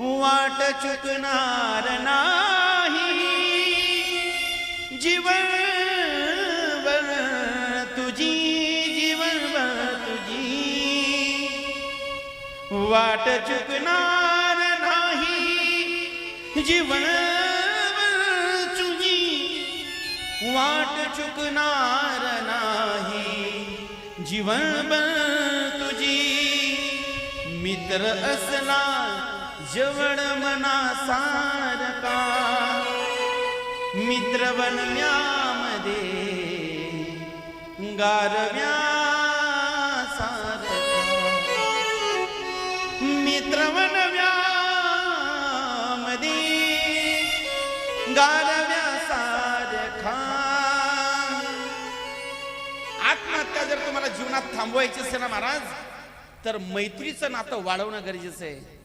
वाट चुकणार नाही. जीवन तुझी जीवन तुझी. वाट चुकणार नाही. जीवन तुझी. वाट चुकणार नाही. जीवन तुझी. मित्र असला जवळ मना सारका मित्र गारव्या सारका मित्र बनव्यामध्ये गारव्या सारखा आत्महत्या जर तुम्हाला जीवनात थांबवायची असेल ना महाराज तर मैत्रीचं नातं वाढवणं गरजेचं आहे.